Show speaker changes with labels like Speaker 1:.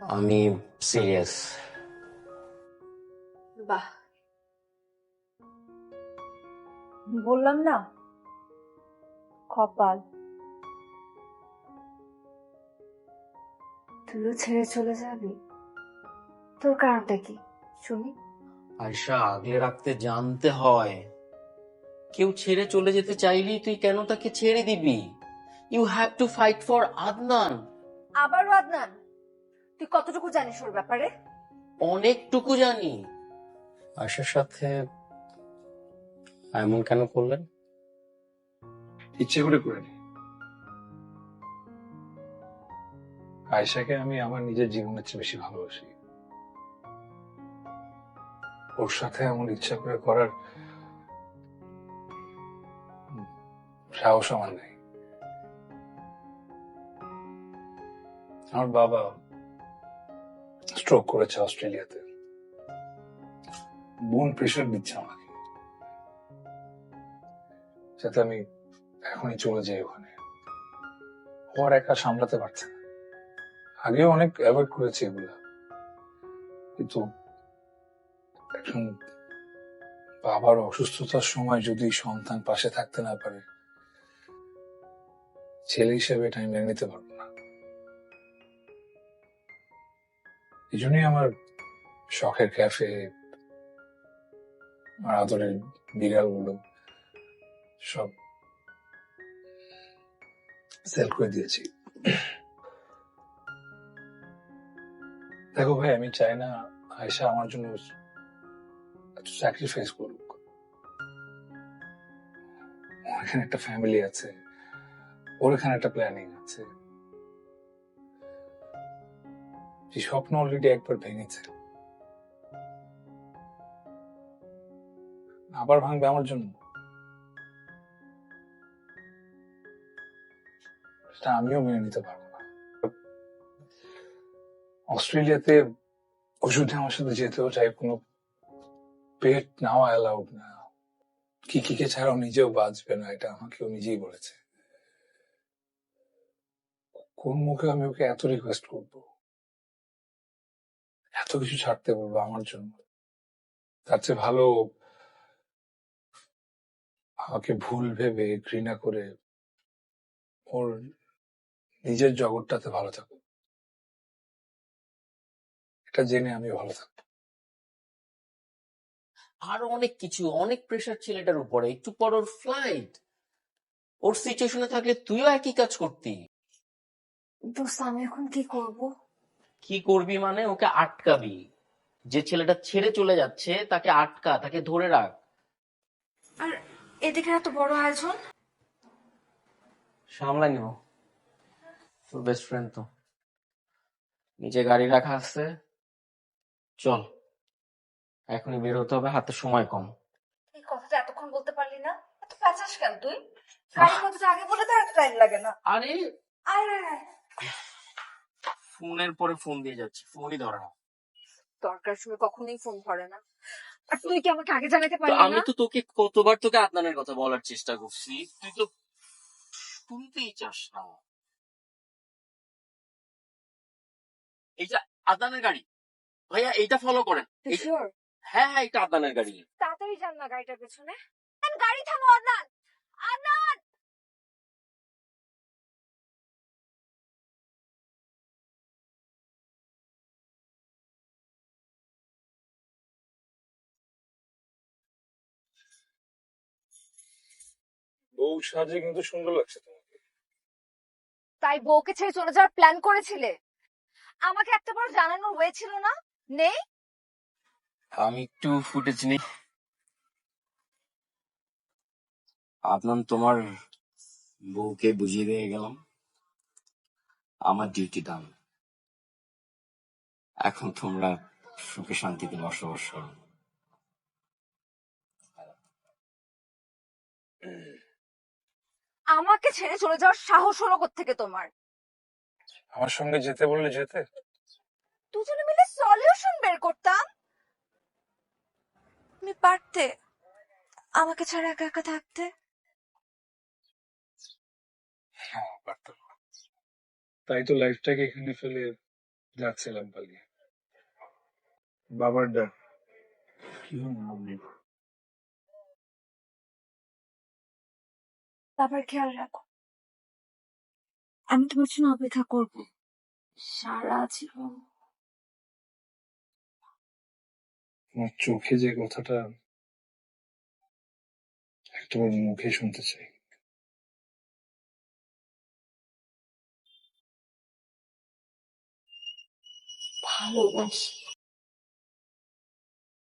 Speaker 1: আমি সিরিয়াস।
Speaker 2: বাহ। বললাম না? কপাল। তুইও ছেড়ে চলে যাবি। তোর কারণটা কি শুনি?
Speaker 1: আয়সা আগলে রাখতে জানতে হয়। কেউ ছেড়ে চলে যেতে চাইলেই তুই কেন তাকে ছেড়ে দিবি? You have to fight for Adnan
Speaker 2: আবারও আদনান? তুই কতটুকু জানিস ওর ব্যাপারে?
Speaker 1: অনেকটুকু জানি। আয়সার সাথে এমন কেন করলেন?
Speaker 3: ইচ্ছে করে করিনি। আয়সাকে আমি আমার নিজের জীবনের চেয়ে বেশি ভালোবাসি। ওর সাথে এমন ইচ্ছা করে করার সাহস আমার নেই। আমার বাবা স্ট্রোক করেছে অস্ট্রেলিয়াতে। বোন প্রেশার দিচ্ছে আমাকে। যাতে আমি এখনই চলে যাই ওখানে। ও আর একা সামলাতে পারছে না। আগেও অনেক অ্যাভয়েড করেছি এগুলা। কিন্তু এখন বাবার অসুস্থতার সময় যদি সন্তান পাশে থাকতে না পারে, ছেলে হিসেবে এটা আমি মেনে নিতে পারব এই জন্যই আমার শখের ক্যাফে আমার আদরের বিড়ালগুলো সব সেল করে দিয়েছি। দেখো ভাই, আমি চাই না আয়সা আমার জন্য স্যাক্রিফাইস করুক। ওর এখানে একটা ফ্যামিলি আছে, ওর এখানে একটা প্ল্যানিং আছে। যে স্বপ্ন অলরেডি একবার ভেঙেছে। আবার ভাঙবে আমার জন্য। সেটা আমিও মেনে নিতে পারব না। অস্ট্রেলিয়াতে ওষুধে আমার সাথে যেতেও চাই, কোনো পেট নেওয়া অ্যালাউড না। কি কি কিকে ছাড়াও নিজেও বাঁচবে না, এটা আমাকেও নিজেই বলেছে। কোন মুখে আমি ওকে এত রিকোয়েস্ট করব? এত কিছু ছাড়তে বলব আমার জন্য। তার চেয়ে ভালো আমাকে ভুল ভেবে ঘৃণা করে ওর নিজের জগৎটাতে ভালো থাকুক। এটা জেনে আমি ভালো থাকব।
Speaker 1: আরও অনেক কিছু অনেক প্রেশার ছেলেটার উপরে। একটু পর ওর ফ্লাইট ওর সিচুয়েশনে থাকলে তুইও একই কাজ করতি।
Speaker 2: দোস্ত আমি এখন কি করব?
Speaker 1: কি করবি মানে ওকে আটকাবি। যে ছেলেটা ছেড়ে চলে যাচ্ছে তাকে আটকা তাকে ধরে রাখ।
Speaker 2: আর এদিকে এত বড় আয়োজন?
Speaker 1: সামলাই নিব। তোর বেস্ট ফ্রেন্ড তো। নিচে গাড়ি রাখা আছে। চল এখনই বের হতে হবে হাতে সময় কম।
Speaker 2: এই কথাটা এতক্ষণ বলতে পারলি না। এত প্যাচাস কেন তুই? গাড়ির মধ্যে আগে বলে তো এত টাইম লাগে না।
Speaker 1: আরে!
Speaker 2: আয় আয় আয়।
Speaker 1: ফোনের পরে ফোন দিয়ে যাচ্ছে ফোনই ধরে না।
Speaker 2: দরকার সময় কখনোই ফোন ধরে না। আর তুই কি আমাকে আগে জানাতে পারলি
Speaker 1: আমি তো তোকে কতবার তোকে আদনানের কথা বলার চেষ্টা করছি তুই তো শুনতেই চাস না। এই যে আদনানের গাড়ি ভাইয়া এইটা ফলো করেন। হ্যাঁ হ্যাঁ এটা আদনানের গাড়ি।
Speaker 2: তাড়াতাড়ি যান না গাড়িটার পেছনে। গাড়ি থামো আদনান। আদনান!
Speaker 3: বউ সাজে কিন্তু সুন্দর লাগছে তোমাকে।
Speaker 2: তাই বউকে ছেড়ে চলে যাওয়ার প্ল্যান করেছিলে? আমাকে একটা বার জানানোর ওয়ে ছিল না? নেই?
Speaker 1: আমি একটু ফুটেজ নিই। আপনার তোমার বউকে বুঝিয়ে দিয়ে গেলাম। আমার ডিউটি দাম এখন তোমরা সুখে শান্তিতে বসবাস করো।
Speaker 2: আমাকে ছেড়ে চলে যাওয়ার সাহস হলো থেকে তোমার?
Speaker 3: আমার সঙ্গে যেতে বললে যেতে?
Speaker 2: দুজনে মিলে সলিউশন বের করতাম। তুমি পারতে। আমাকে ছাড়া একা একা থাকতে।
Speaker 3: হ্যাঁ পারতাম। তাই তো লাইফটাকে এখানে ফেলে যাচ্ছিলাম পালিয়ে। বাবার ডাক। কি হল
Speaker 2: তারপর খেয়াল রাখো। আমি তোমার জন্য অপেক্ষা করব। সারা জীবন।
Speaker 3: তোমার চোখে যে কথাটা একটাবার মুখে শুনতে চাই।
Speaker 2: ভালোবাসি।